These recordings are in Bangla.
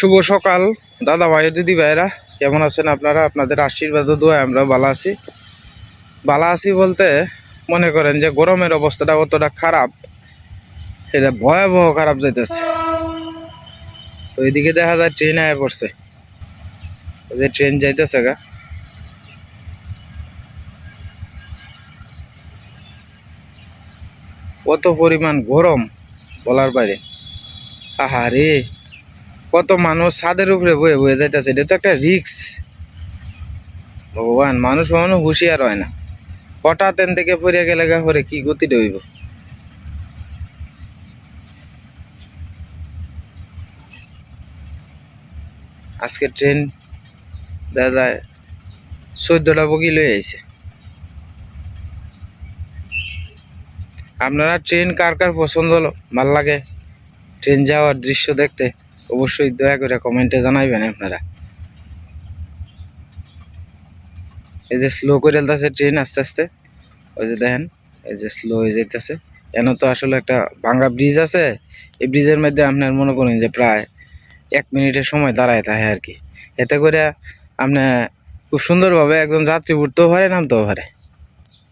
শুভ সকাল, দাদা ভাই, দিদি ভাইরা, কেমন আছেন আপনারা? আপনাদের আশীর্বাদ দোয়া আমরা ভালো আছি। ভালো আছি বলতে মনে করেন যে গরমের অবস্থাটা অতটা খারাপ এটা ভয়াবহ খারাপ যাইতেছে। তো এদিকে দেখা যায় ট্রেন আয় পড়ছে। যে ট্রেন যাইতেছে গা। কত পরিমাণ গরম বলার বাইরে। আহারে! কত মানুষ ছাদের উপরে বয়ে বয়ে যাইতেছে, এটা তো একটা রিক্স ভগবান, মানুষ মানুষ হুঁশিয়ার হয় না। হঠাৎ এন থেকে পড়ে গেলে পরে কি গতি হইব আজকে ট্রেন দেখা যায় চোদ্দটা বগি লয়ে আইছে। আপনারা ট্রেন কার কার পছন্দ হলো? ভালো লাগে? ট্রেন যাওয়ার দৃশ্য দেখতে। অবশ্যই দয়া করে কমেন্টে জানাইবেন আপনারা। এই যে স্লো করে এলতেছে ট্রেন আস্তে আস্তে, ওই যে দেখেন, এই যে স্লো হয়ে যাইতেছে। এন তো আসলে একটা ভাঙ্গা ব্রিজ আছে, এই ব্রিজের মধ্যে আপনার মনে করেন যে প্রায় এক মিনিটের সময় দাঁড়ায় থাকে আর কি। এতে করে আপনি খুব সুন্দরভাবে একজন যাত্রী উঠতেও পারে, নামতেও পারে।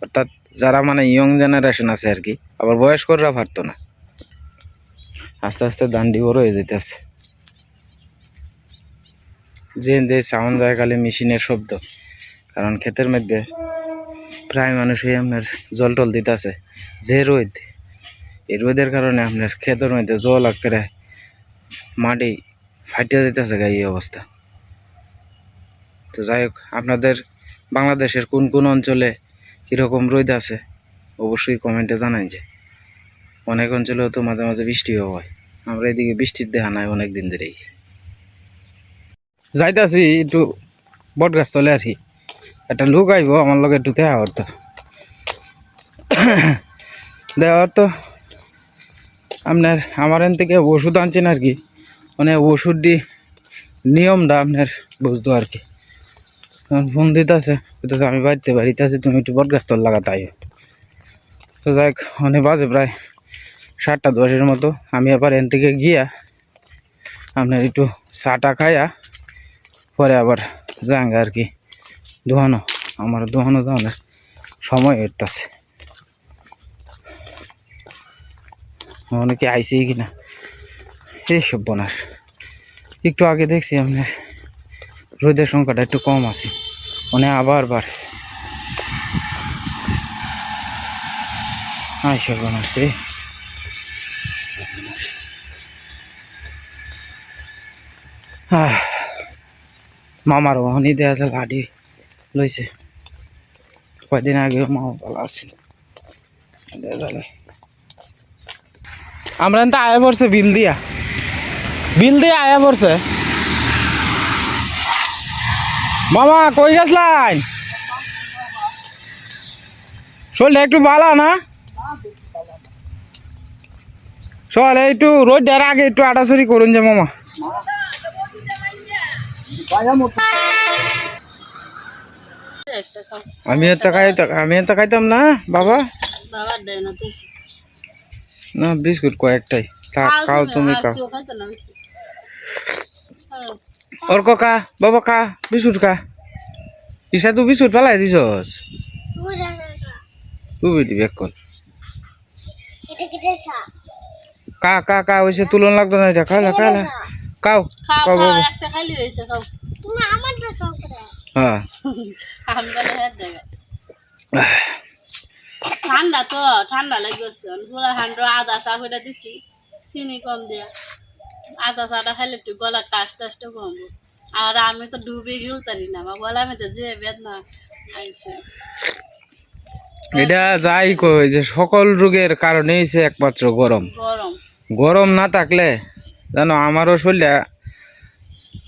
অর্থাৎ যারা মানে ইয়ং জেনারেশন আছে আর কি, আবার বয়স্করা পারতো না। আস্তে আস্তে দান্ডি বড় হয়ে যেতেছে যে যে সাউন্ড যায় খালি মেশিনের শব্দ। কারণ ক্ষেতের মধ্যে প্রায় মানুষই আপনার জল টল দিতেছে। যে রোদ, এই রোদের কারণে আপনার ক্ষেতের মধ্যে জল আকারে মাটি ফাটিয়ে যেতেছে গা এই অবস্থা। তো যাই হোক, আপনাদের বাংলাদেশের কোন কোন অঞ্চলে কীরকম রোদ আছে অবশ্যই কমেন্টে জানাই যে। অনেক অঞ্চলেও তো মাঝে মাঝে বৃষ্টিও হয়। আমরা এদিকে বৃষ্টির দেখা নাই অনেক দিন ধরেই। যাইতাছি একটু বট গাছ তলে আর কি একটা লোক আইব আমার লগে একটু দেখা করতো দেওয়ার তো আপনার আমার এন থেকে ওষুধ আনছেন আর কি মানে ওষুধ দি নিয়মটা আপনার বুঝতো আর কি ফোন দিতেছে বলতেছে আমি বাড়িতে বাড়িতে আছি, তুমি একটু বট গাছ তল লাগাতে আইও তো যাই অনেক বাজে প্রায় সাতটা দশের মতো। আমি আবার এন থেকে গিয়া আপনার একটু চাটা খাইয়া পরে আবার যাঙ্গা আর কি দোহানো, আমার দোহানো দোহানোর সময় হইতেছে। অনেকে আইসি কিনা? এই সব বনাস। একটু আগে দেখছি আপনার রোদের সংখ্যাটা একটু কম আছে মানে আবার বাড়ছে। আইসব বনাস রে। মামার ওখানে দেওয়া যায় লাঠি লইছে কয়দিন আগেও মামা আছেন দেওয়া আমরা তো আয়া পড়ছে বিল দিয়া। বিল দিয়ে আয়া পড়ছে মামা কই গেছলাইন শরীরটা একটু ভালো না। চল একটু দেওয়ার আগে একটু আটাচুরি করুন যে, মামা। আমি এত খাই আমি এত খাইতাম না বাবা। না তো না বিস্কুট কয়েকটাই। খাও তুমি খাও। ওর কা বাবা কা বিস্কুট কা ইসা তুই বিস্কুট পেলাই দিছস? তুই দিবি এক কল কা কা কা ওইসে তুলন লাগতো না এটা কাও খাও কাও খাও বাবা। একটা খাইলে হয়েছে খাও। হ্যাঁ। ঠান্ডা তো ঠান্ডা লাগছে পুরা ঠান্ডা আদা চা করে দিছি চিনি কম দিয়া। আদা চাটা খাইলে একটু গলা টাস টাসটা কমবো আর আমি তো ডুবে গেলতারি না আমার গলা মধ্যে যে বেদনা আইছে। এটা যাই কই যে সকল রোগের কারণেই সে একমাত্র গরম। গরম। গরম না থাকলে জানো আমারও শরীরটা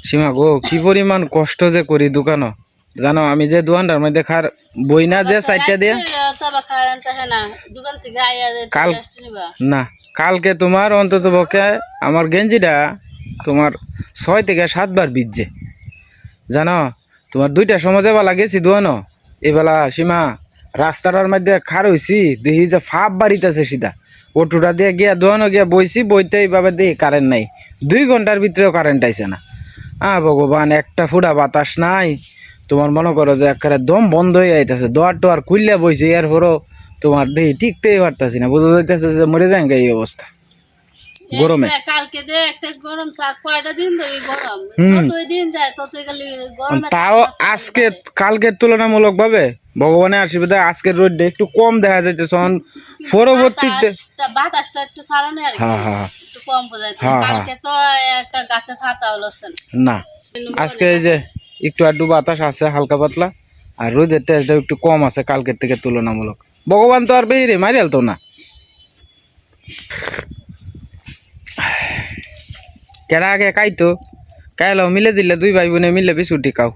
সীমা, গো, কি পরিমাণ কষ্ট যে করি দোকানও জানো, আমি যে দোকানটার মধ্যে খার বই না যে সাইডটা দিয়ে কাল- না, কালকে তোমার অন্তত পক্ষে আমার গেঞ্জিটা তোমার ছয় থেকে সাতবার ভিজছে। জানো, তোমার দুইটা সমাজে বেলা গেছি দোয়ানো। এবেলা সীমা, রাস্তাটার মধ্যে খার হইছি, দেখি যে ফাপ বাড়িতেছে সিধা। অটোটা দিয়ে গিয়া দোয়ানো গিয়া বইছি, বইতে এইভাবে দেখি কারেন্ট নাই। দুই ঘণ্টার ভিতরেও কারেন্ট আইছে না। আ ভগবান একটা ফুটা বাতাস নাই। তোমার মনে করো যে একেবারে দম বন্ধ হয়ে যাইতেছে দোয়ার টোয়ার খুললে বইছে এরপরও তোমার দেহি টিকতেই পারতাছি না। বোঝা যাইতেছে যে মরে যায় এই অবস্থা। গরমে। কালকে যে একটা গরম কয়টা দিন ধরে গরম? হুম। যতই দিন যায় ততই খালি গরমে তাও আজকে কালকের তুলনামূলক ভাবে ভগবানের আশীর্বাদে আজকের রোদটা একটু কম দেখা যাইতেছে। এখন পরবর্তীতে বাতাসটা একটু সারানো আর হ্যাঁ হ্যাঁ। কম বোঝায়। হ্যাঁ, হ্যাঁ। কালকে তো একটা গাছে ফাটা হলো না আজকে এই যে একটু আড্ডু বাতাস আছে হালকা পাতলা আর রোদের টেস্টটা একটু কম আছে কালকের থেকে তুলনামূলক। ভগবান তো আর বেরিয়ে মারি তো না। কেডা আগে খাইতো খাইলো মিলে দিলে দুই ভাই বোনে মিলে বিস্কুটি খাও।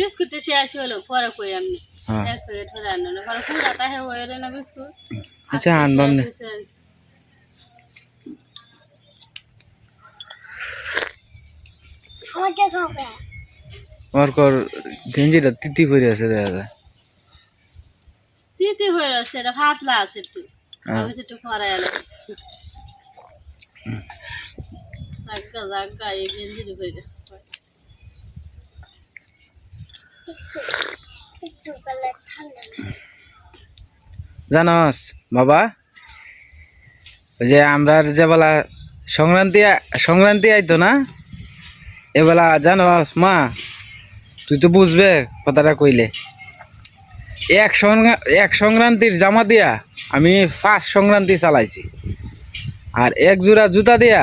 বিস্কুট শেষ হলো পরে কই এমনি হ্যাঁ। এক প্লেট আনলো পরে পুরা না বিস্কুট। আচ্ছা আনবাম না। শেষ হয়েছে। আমার কর গেঞ্জিটা তিতি আছে দেখা যায়। তিতি হয়ে রয়েছে এটা ফাতলা আছে একটু। আমি একটু পরে এলো জাগা জাগা এই গেঞ্জি হয়ে গেছে জানস বাবা ওই যে আমরা যে বলা সংক্রান্তি সংক্রান্তি আইতো না? এবেলা জানস মা, তুই তো বুঝবে কথাটা কইলে। এক এক সংক্রান্তির জামা দিয়া আমি পাঁচ সংক্রান্তি চালাইছি। আর এক জোড়া জুতা দিয়া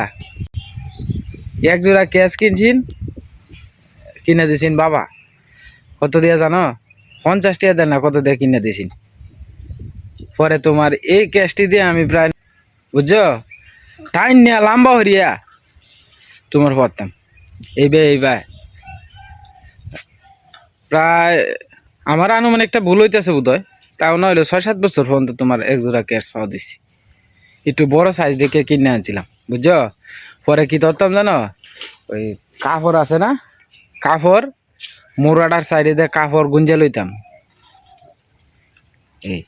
এক জোড়া ক্যাশ কিনছিন, কিনে দিছিন বাবা। কত দিয়া জানো? পঞ্চাশ টাকা দেন না, কত দিয়ে কিনে দিছিন। পরে তোমার এই ক্যাশটি দিয়ে আমি প্রায় বুঝছ? টাইম নিয়ে, লম্বা হরিয়া তোমার পড়তাম এই বে এই বে প্রায় আমার আনুমানিকটা ভুল হইতেছে বোধ হয় তাও নইলে ছয় সাত বছর পর্যন্ত তোমার এক জোড়া ক্যাশ পাওয়া দিছি। একটু বড় সাইজ দেখে কিনে আনছিলাম, বুঝছ? পরে কি ধরতাম জানো? ওই কাপড় আছে না? কাপড় মোরাটার সাইডে দিয়ে কাপড় গুঞ্জে লইতাম। এই।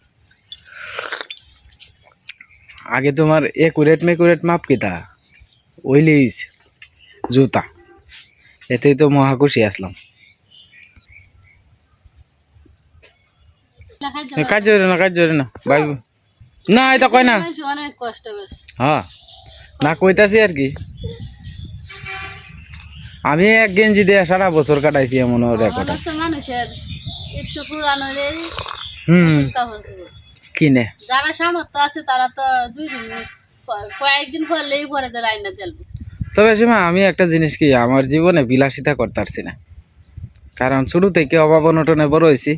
আগে তোমার একুরেট মেকুরেট মাপ কিতা? ওইলিস জুতা। এতেই তো মহাকুশি আসলাম। কাজ জোরে না। কাজ জোরে না ভাই। না এটা কয় না? অনেক কষ্ট হ্যাঁ না কইতাছি আর কি। আমি এক গেঞ্জি দিয়ে সারা বছর কাটাইছি এমন রেকর্ড মানুষের একটু পুরানো হলে হুম। কিনে? যারা সামর্থ্য আছে তারা তো দুই দিন কয়েকদিন পরলেই পরে যে রাইনা তেলবে তবে সীমা আমি একটা জিনিস কি আমার জীবনে বিলাসিতা করতে পারছি না। কারণ শুরু থেকে অভাব অনটনে বড় হয়েছি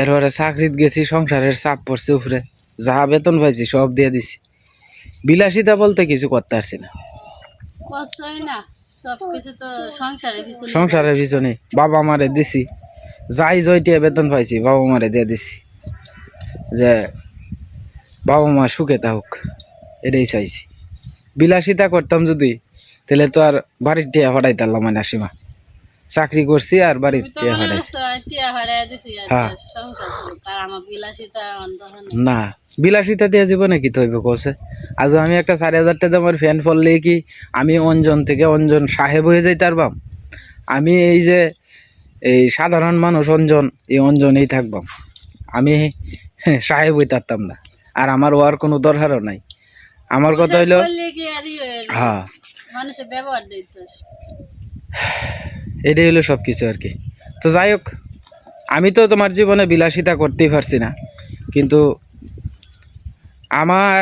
এরপরে চাকরিত গেছি সংসারের চাপ পড়ছে উপরে যা বেতন পাইছি সব দিয়ে দিছি। বিলাসিতা বলতে কিছু করতে পারছি না। সংসারের পিছনে বাবা মারে দিছি যাই জয়টিয়া বেতন পাইছি বাবা মারে দিয়ে দিছি। যে বাবা মা সুখে থাকুক এটাই চাইছি। বিলাসিতা করতাম যদি তাহলে তো আর বাড়ির টিয়া হটাইতাম মানে সীমা। চাকরি করছি আর বাড়ির টিয়া হটাইছি হ্যাঁ। আমার না। বিলাসিতা দিয়ে জীবনে কি তৈব কৌছে? আজ আমি একটা চারি হাজার টাকা দামের ফ্যান ফললে কি আমি অঞ্জন থেকে অঞ্জন সাহেব হয়ে যাই পারবাম আমি এই যে এই সাধারণ মানুষ অঞ্জন এই অঞ্জনেই থাকবাম। আমি সাহেব হই পারতাম না। আর আমার ওয়ার কোনো দরকারও নাই। আমার কথা হইল বললে কি আর ই হয়ে। এটাই হলো সব কিছু আর কি। তো যাই হোক আমি তো তোমার জীবনে বিলাসিতা করতেই পারছি না। কিন্তু আমার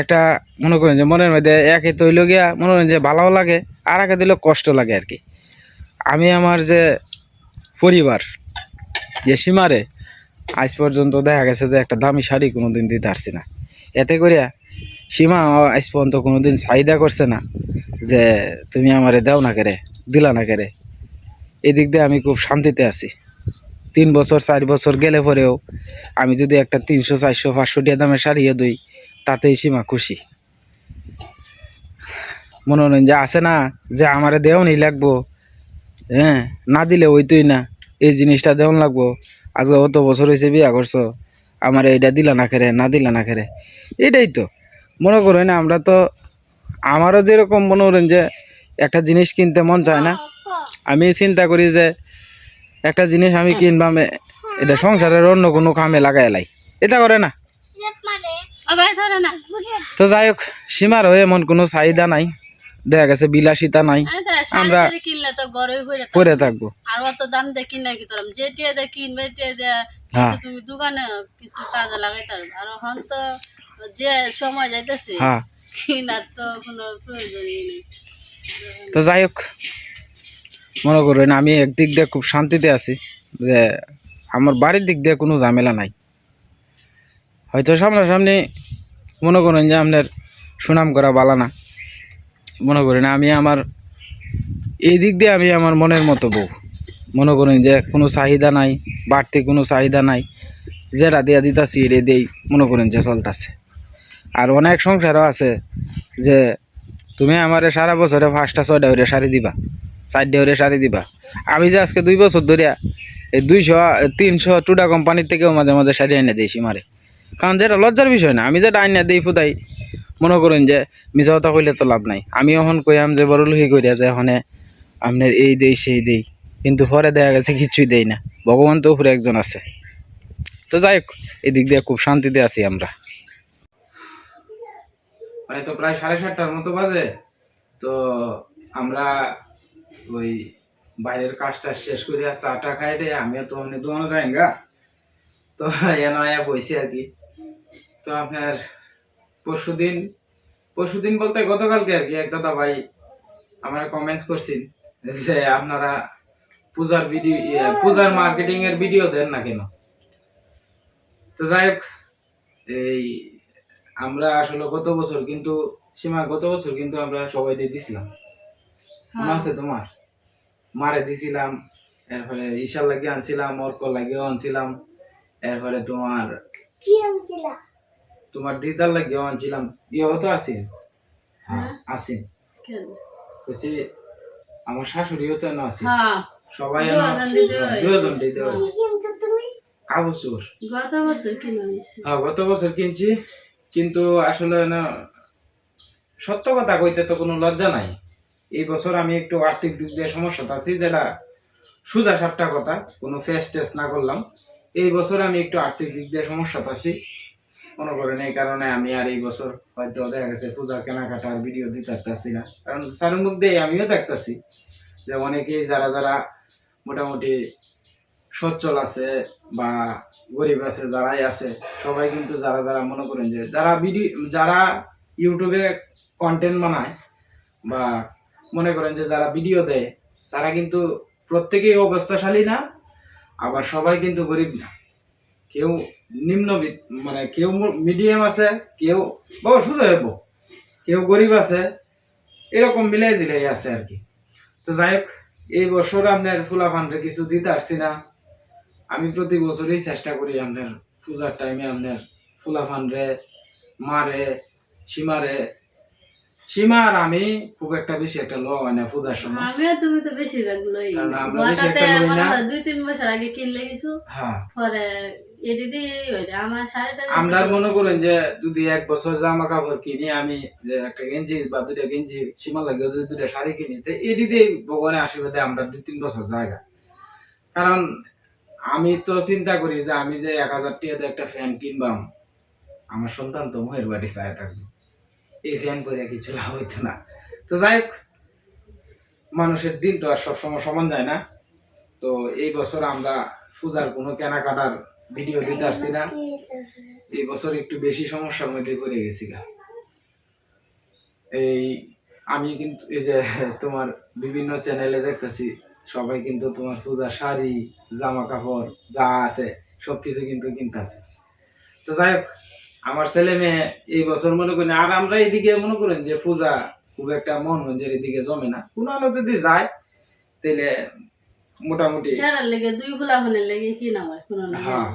একটা মনে করেন যে মনের মধ্যে একে তৈল গিয়া মনে করেন যে ভালোও লাগে আর একে দিলে কষ্ট লাগে আর কি। আমি আমার যে পরিবার যে সীমারে আজ পর্যন্ত দেখা গেছে যে একটা দামি শাড়ি কোনো দিন দিতে পারছি না। এতে করিয়া সীমা আজ পর্যন্ত কোনো দিন চাহিদা করছে না যে তুমি আমারে দাও না কেরে, দিলা না কেরে। এদিক দিয়ে আমি খুব শান্তিতে আছি। তিন বছর, চার বছর গেলে পরেও আমি যদি একটা তিনশো, চারশো, পাঁচশো টাকা দামে শাড়িও দিই, তাতেই সীমা খুশি। মনে হয় যে আছে না, যে আমারে দেও নি লাগবো হ্যাঁ না দিলে ওইতই না, এই জিনিসটা দেওয়ান লাগবো। আজকে অত বছর হয়েছে বিয়া করছ, আমার এইটা দিলা না খেরে না দিলা না খেরে এটাই তো। মনে করেন আমরা তো আমারও যেরকম মনে করেন যে একটা জিনিস কিনতে মন চায় না। আমি চিন্তা করি যে একটা জিনিস আমি কিনবাম এটা সংসারের অন্য কোনো কামে লাগাই লাই। এটা করে না। তো যাই হোক সীমার হয়ে এমন কোনো চাহিদা নাই। দেখা গেছে বিলাসিতা নাই। আমরা-। করে থাকব। হ্যাঁ। তুমি দোকানে কিছু কাজে লাগাইতে পারবে আর এখন তো যে সময় যাইতেছে হ্যাঁ। কিনার তো কোনো প্রয়োজনই নেই। তো যাই হোক মনে করেন আমি একদিক দিয়ে খুব শান্তিতে আছি যে আমার বাড়ির দিক দিয়ে কোনো ঝামেলা নাই। হয়তো সামনাসামনি মনে করেন যে আপনার সুনাম করা বালা না। মনে করেন আমি আমার এই দিক দিয়ে আমি আমার মনের মতো বউ। মনে করেন যে কোনো চাহিদা নাই বাড়তি কোনো চাহিদা নাই যেটা দিয়া দিতাছি এটা দিয়েই মনে করেন যে চলতেছে। আর অনেক সংসারও আছে যে তুমি আমারে সারা বছরে পাঁচটা, ছয়টা হইরে শাড়ি দিবা, চারটে হইরে শাড়ি দিবা। আমি যে আজকে দুই বছর ধরিয়া এই দুইশো, তিনশো টুডা কোম্পানির থেকেও মাঝে মাঝে শাড়ি এনে দিয়েছি মারে। কারণ যেটা লজ্জার বিষয় না, আমি যেটা আইনা দিই ফুদাই, মনে করেন যে মিছা কথা কইলে তো লাভ নাই। আমি এখন কইয়াম যে বড় লুহি কইরা যে এখানে আপনার এই দেই, সেই দেই, কিন্তু পরে দেখা গেছে কিছুই দেই না। ভগবান তো উপরে একজন আছে। তো যাই হোক, এদিক দিয়ে খুব শান্তিতে আছি আমরা। মানে তো প্রায় সাড়ে সাতটার মতো বাজে। তো আমরা ওই বাইরের কাজটা শেষ করে চাটা খাই রে আমিও তো অনেক দোকানে যাই গা তো এন বইছি আর কি। তো আপনার পরশু দিন পরশু দিন বলতে গতকালকে আর কি এক দাদা ভাই আমার কমেন্টস করছেন যে আপনারা পূজার ভিডিও পূজার মার্কেটিং এর ভিডিও দেন না কেন? তো যাই হোক, এই আমরা আসলে গত বছর কিন্তু সীমা গত বছর কিন্তু আমরা সবাই দিয়ে দিছিলাম। মনে আছে তোমার? মারে দিছিলাম এরপরে ঈশার লাগে আনছিলাম অর্ক লাগেও আনছিলাম এরপরে তোমার তোমার দিদার লাগেও আনছিলাম। ইয়েও তো আছে হ্যাঁ। বলছি আমার শাশুড়িও তো না আছে হ্যাঁ। সবাই দুজন দিতে হয়েছে। কাগজ চোর গত বছর কিনে নিয়েছি হ্যাঁ গত বছর কিনছি। কিন্তু আসলে না, সত্য কথা কইতে তো কোনো লজ্জা নাই। এই বছর আমি একটু আর্থিক দিক দিয়ে সমস্যা আছি, যেটা সোজা সাপটা কথা, কোনো ফেস টেস্ট না করলাম। এই বছর আমি একটু আর্থিক দিক দিয়ে সমস্যা আছি। মনে করেন এই কারণে আমি আর এই বছর হয়তো দেখা গেছে পূজা কেনাকাটার ভিডিও দিতে পারতাছি না। কারণ মুখ দিয়ে আমিও দেখতাছি যে অনেকেই যারা যারা মোটামুটি সচ্ছল আছে বা গরিব আছে, যারাই আছে, সবাই কিন্তু যারা যারা মনে করেন যে যারা ভিডিও যারা ইউটিউবে কন্টেন্ট বানায় বা মনে করেন যে যারা ভিডিও দেয়, তারা কিন্তু প্রত্যেকেই অবস্থাশালী না, আবার সবাই কিন্তু গরিব না। কেউ নিম্ন মানে কেউ মিডিয়াম আছে, কেউ বাবা শুধু হইব কেউ গরিব আছে, এরকম মিলাই জিলাই আছে আর কি। তো যাই হোক, এই বছর আপনার ফুলা ফান্ডে কিছু দিতে আসছি না। আমি প্রতি বছরই চেষ্টা করি আপনার পূজার টাইমে আপনার ফুলা ফান্ডে মারে সীমারে। আমি খুব একটা বেশি একটা ল হয় না পূজার সময়। আমিও তুমি তো বেশিরভাগ লই। কারণ আমরা বেশি একটা লই মনে না। দুই তিন বছর আগে কিনলে কিছু। হ্যাঁ। পরে আমার মনে করেন যে যদি এক বছর জামা কাপড় কিনি আমি যে একটা গেঞ্জি বা দুটা গেঞ্জি সীমা লাগে যদি দুটা শাড়ি কিনি তো এটি দিয়ে ভগবানের আশীর্বাদে আমরা দুই তিন বছর জায়গা। কারণ আমি তো চিন্তা করি যে আমি যে এক হাজার টাকাতে একটা ফ্যান কিনবাম, আমার সন্তান তো মুহের বাড়ি চায় থাকবে। এই ফ্যান করে কিছু লাভ হইতো না। তো যাই হোক, মানুষের দিন তো আর সবসময় সমান যায় না। তো এই বছর আমরা পূজার কোনো কেনাকাটার ভিডিও দিতে পারছি না। এই বছর একটু বেশি সমস্যার মধ্যে পড়ে গেছি। এই আমি কিন্তু, এই যে তোমার বিভিন্ন চ্যানেলে দেখতেছি সবাই কিন্তু তোমার পূজার শাড়ি জামা কাপড় যা আছে সবকিছু কিন্তু কিনতেছে। তো যাই হোক আমার ছেলে মেয়ে এই বছর মনে করেন আর আমরা এদিকে মনে করেন যে পূজা খুব একটা মোহনগঞ্জের এদিকে জমে না। কোনো আলো যদি যায় তাহলে মোটামুটি লেগে দুই ফুলাফানের লেগে কিনা হয় কোনো হ্যাঁ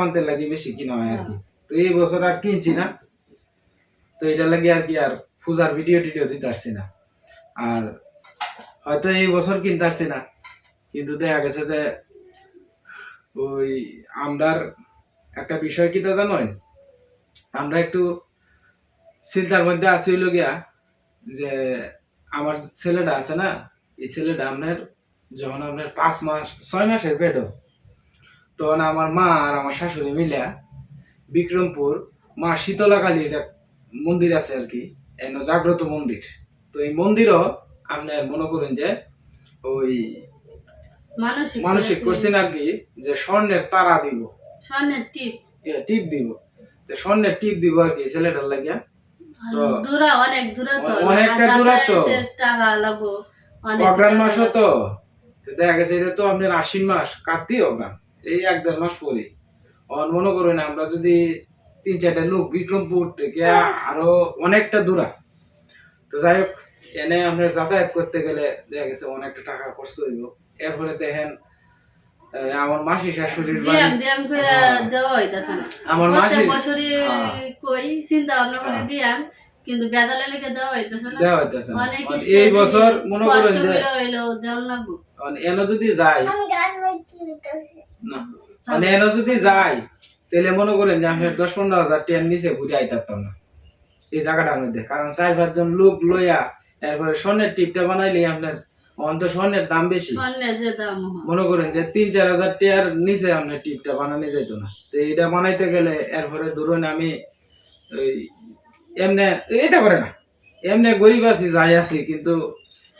ভান্তের লাগি বেশি কিনা হয় আর কি। তো এই বছর আর কিনছি না। তো এটা লাগি আর কি আর পূজার ভিডিও টিডিও দিতে পারছি না। আর হয়তো এই বছর কিনতে পারছি না। কিন্তু দেখা গেছে যে ওই আমরার একটা বিষয় কি দাদা নয়, আমরা একটু চিন্তার মধ্যে আছি হইল গিয়া যে আমার ছেলেটা আছে না, এই ছেলেটা আপনার যখন আপনার পাঁচ মাস, ছয় মাসের পেট তখন আমার মা আর আমার শাশুড়ি মিলে বিক্রমপুর মা শীতলা কালীর মন্দির আছে আর কি জাগ্রত মন্দির। তো এই মন্দিরও আপনার মনে করেন যে ওই মানসিক মানসিক করছেন আর কি যে স্বর্ণের তারা দিব। স্বর্ণের টিপ। টিপ দিব। তো স্বর্ণের টিপ দিব আর কি ছেলেটার লাগিয়া। দূরা অনেক দূরে তো অনেকটা দূরে তো। টাকা লাগবো অগ্রাণ মাসও তো। তো দেখা গেছে এটা তো আপনার আশ্বিন মাস অগ্রাণ। এই এক দেড় মাস পরে। অন মনে করেন আমরা যদি তিন চারটা লোক বিক্রমপুর থেকে আরও অনেকটা দূরা। তো যাই হোক এনে আপনার যাতায়াত করতে গেলে দেখা গেছে অনেকটা টাকা খরচ হইব এরপরে দেখেন আমার মাসি শাশুড়ির হ্যাঁ। আমার মাসি বছরই হ্যাঁ। কই চিন্তা ভাবনা করে হ্যাঁ। দিয়াম কিন্তু বেজালে লেগে দেওয়া হইতাছে না দেওয়া হইতেছে না। অনেক মানে কিছু এই বছর মনে করেন যে মানে এনে যদি যাই না মানে এনে যদি যাই তাহলে মনে করেন যে আমি দশ পনেরো হাজার টেন নিচে ঘুরে আইতাম না এই জায়গাটার মধ্যে কারণ চার পাঁচজন লোক লইয়া এরপরে স্বর্ণের টিপটা বানাইলে আপনার অন্ত স্বর্ণের দাম বেশি। মনে করেন যে তিন চার হাজার টিয়ার নিচে আপনার টিপটা বানানো যেত না। তো এটা বানাইতে গেলে এরপরে ধরুন আমি ওই এমনে এটা করে না এমনি গরিব আছি যাই আছি কিন্তু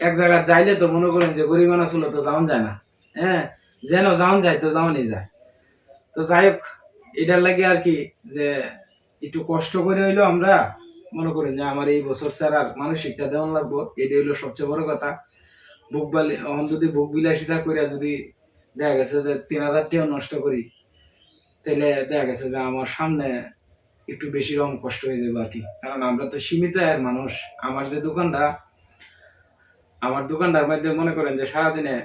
এক জায়গায় যাইলে তো মনে করেন যে গরিব মানুষ হলো তো যাওন যায় না। হ্যাঁ যেন যাওন যায় তো যাওনই যায়। তো যাই হোক এটার লাগে আর কি যে একটু কষ্ট করে হইল আমরা মনে করেন যে আমার এই বছর ছাড়ার মানসিকটা দেওয়ান লাগবো এটা হইল সবচেয়ে বড় কথা। বুক বালি যদি ভোগ বিলাসিতা করে যদি দেখা গেছে যে তিন হাজার টাকা নষ্ট করি তাহলে দেখা গেছে যে আমার সামনে একটু বেশি রকম কষ্ট হয়ে যাবে আর কি। কারণ আমরা তো সীমিত আয়ের মানুষ। আমার যে দোকানটা, আমার দোকানটার মধ্যে মনে করেন যে সারাদিনে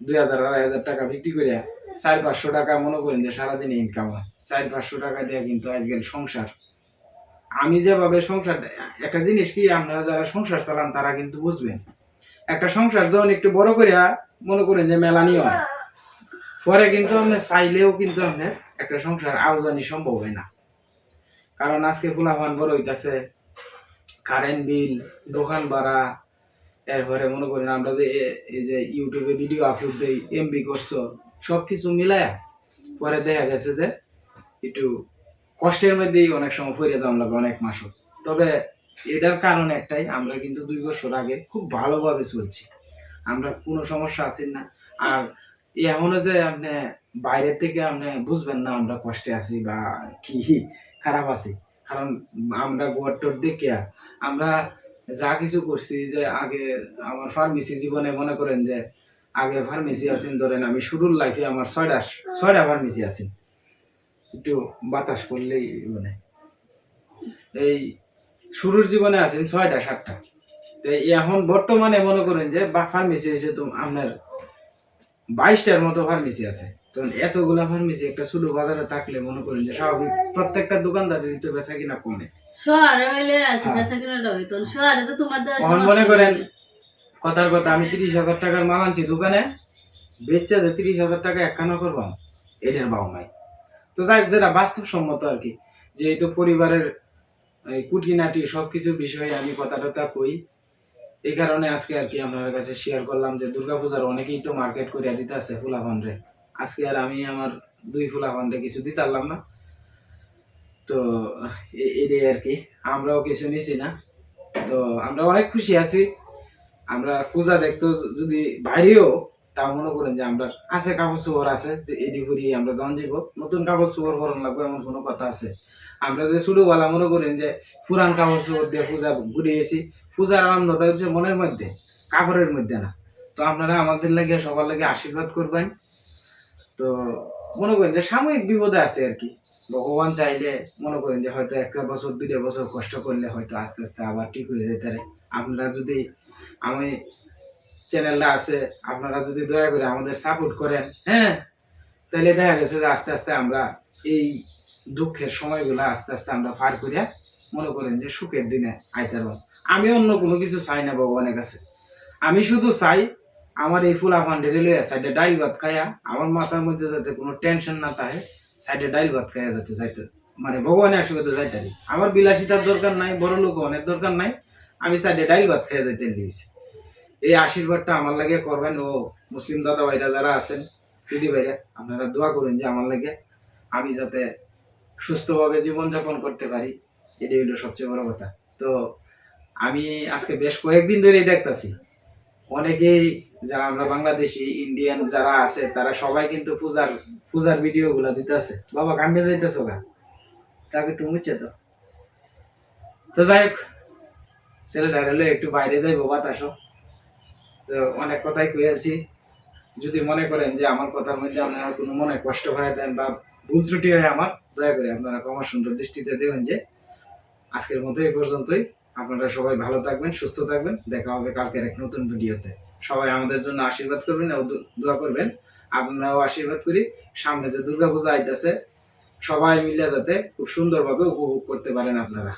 দুই হাজার, আড়াই হাজার টাকা বিক্রি করে চার পাঁচশো টাকা মনে করেন যে সারাদিনে ইনকাম হয়। চার পাঁচশো টাকা দিয়ে কিন্তু আজকাল সংসার আমি যেভাবে সংসার একটা জিনিস কি, আপনারা যারা সংসার চালান, তারা কিন্তু বুঝবেন। একটা সংসার যখন একটু বড় করে মনে করেন যে মেলানি হয় পরে কিন্তু আপনি চাইলেও কিন্তু আপনার একটা সংসার আয়োজনই সম্ভব হয় না। কারণ আজকে ফুলাফান বড় হইতাছে কারেন্ট বিল দোকান ভাড়া, এরপরে মনে করেন আমরা যে এই যে ইউটিউবে ভিডিও আপলোড দেই এমবি করছ সব কিছু মিলায়া, পরে দেখা গেছে যে একটু কষ্টের মধ্যেই অনেক সময় ফিরে যাওয়া লাগে অনেক মাসও। তবে এটার কারণ একটাই, আমরা কিন্তু দুই বছর আগে খুব ভালোভাবে চলছি। আমরা কোনো সমস্যা আছি না। আর এমনও যে আপনি বাইরের থেকে আপনি বুঝবেন না আমরা কষ্টে আছি বা কি খারাপ আছি। কারণ আমরা গোয়ার টোর দেখে আমরা যা কিছু করছি যে আগে আমার ফার্মেসি জীবনে মনে করেন যে আগে ফার্মেসি আছেন, ধরেন আমি শুরুর লাইফে আমার ছয়টা ছয়টা ফার্মেসি আছে একটু বাতাস করলেই মানে এই শুরুর জীবনে আছেন ছয়টা সাতটা। তো এখন বর্তমানে মনে করেন যে বা ফার্মেসি এসে তো আপনার বাইশটার মতো ফার্মেসি আছে। তো এতগুলা ফার্মেসি একটা ছোট বাজারে থাকলে মনে করেন যে স্বাভাবিক প্রত্যেকটা দোকানদারের তো বেচা কিনা কমে। শহরে হইলে আছে হ্যাঁ। বেচা কিনাটা হইতো শহরে তো তোমার এখন মনে করেন কথার কথা আমি তিরিশ হাজার টাকার মাল আনছি দোকানে বেচছে যে তিরিশ হাজার টাকা একখানা করবাম এটার বাউ নাই। তো যাই যেটা বাস্তবসম্মত আর কি যেহেতু পরিবারের এই কুটিনাটি সবকিছু বিষয়ে আমি কথা টথা কই, এই কারণে আজকে আর কি আপনার কাছে শেয়ার করলাম যে দুর্গাপূজার অনেকেই তো মার্কেট করিয়া দিতে আছে ফুলা ফান্ডে আজকে আর আমি আমার দুই ফুলা ফান্ডে কিছু দিতে পারলাম না। তো এটাই আর কি, আমরাও কিছু নিছি না। তো আমরা অনেক খুশি আছি। আমরা পূজা দেখতে যদি বাইরেও তা মনে করেন যে আমরা আছে কাপড় চোপড় আছে, যে এডি করি আমরা জন যাব নতুন কাপড় চোপড় পরন লাগবে এমন কোনো কথা আছে। আমরা যে ছোটবেলা মনে করেন যে পুরান কাপড় চোপড় দিয়ে পূজা ঘুরে এসি পূজার আনন্দটা হচ্ছে মনের মধ্যে, কাপড়ের মধ্যে না। তো আপনারা আমাদের লাগে, সবার লাগে আশীর্বাদ করবেন। তো মনে করেন যে সাময়িক বিপদে আছে আর কি। ভগবান চাইলে মনে করেন যে হয়তো একটা বছর দুইটা বছর কষ্ট করলে হয়তো আস্তে আস্তে আবার ঠিক হয়ে যেতে পারে। আপনারা যদি আমি চ্যানেলটা আছে, আপনারা যদি দয়া করে আমাদের সাপোর্ট করেন হ্যাঁ? তাহলে দেখা গেছে যে আস্তে আস্তে আমরা এই দুঃখের সময়গুলো আস্তে আস্তে আমরা পার করিয়া মনে করেন যে সুখের দিনে আইতে আমি অন্য কোনো কিছু চাই না ভগবানের কাছে আমি শুধু চাই আমার এই ফুলা ফান্ডে রেলওয়ে সাইডে ডাইল ভাত খাইয়া, আমার মাথার মধ্যে যাতে কোনো টেনশন না থাকে সাইডে ডাইল ভাত খাইয়া যাতে যাইতে মানে ভগবানের আশীর্বাদে যাইতে আমার বিলাসিতার দরকার নাই বড় লোক অনেক দরকার নাই, আমি সাইডে ডাইল ভাত খাইয়া যাইতে দিয়েছি। এই আশীর্বাদটা আমার লাগে করবেন। ও মুসলিম দাদা ভাইরা যারা আছেন, দিদি ভাইরা, আপনারা দোয়া করুন যে আমার লাগে আমি যাতে সুস্থভাবে জীবনযাপন করতে পারি। এটাই হলো সবচেয়ে বড় কথা। তো আমি আজকে বেশ কয়েকদিন ধরেই দেখতাছি। অনেকেই যারা আমরা বাংলাদেশি, ইন্ডিয়ান যারা আছে, তারা সবাই কিন্তু পূজার পূজার ভিডিও গুলা দিতেছে। বাবা কামে যাইতেছো গা। তাকে তুমি তো? তো যাই হোক ছেলেটা হলে একটু বাইরে যাই যাইবো, বাতাসও। অনেক কথাই কইয়াছি যদি মনে করেন যে আমার কথার মধ্যে আপনারা কোনো মনে কষ্ট হয়ে দেন বা ভুল ত্রুটি হয় আমার, দয়া করে আপনারা ক্ষমা সুন্দর দৃষ্টিতে দেবেন যে আজকের মতো এই পর্যন্তই। আপনারা সবাই ভালো থাকবেন, সুস্থ থাকবেন। দেখা হবে কালকের এক নতুন ভিডিওতে। সবাই আমাদের জন্য আশীর্বাদ করবেন ও দোয়া করবেন। আপনারাও আশীর্বাদ করি। সামনে যে দুর্গাপূজা আইতেছে, সবাই মিলে যাতে খুব সুন্দরভাবে উপভোগ করতে পারেন আপনারা।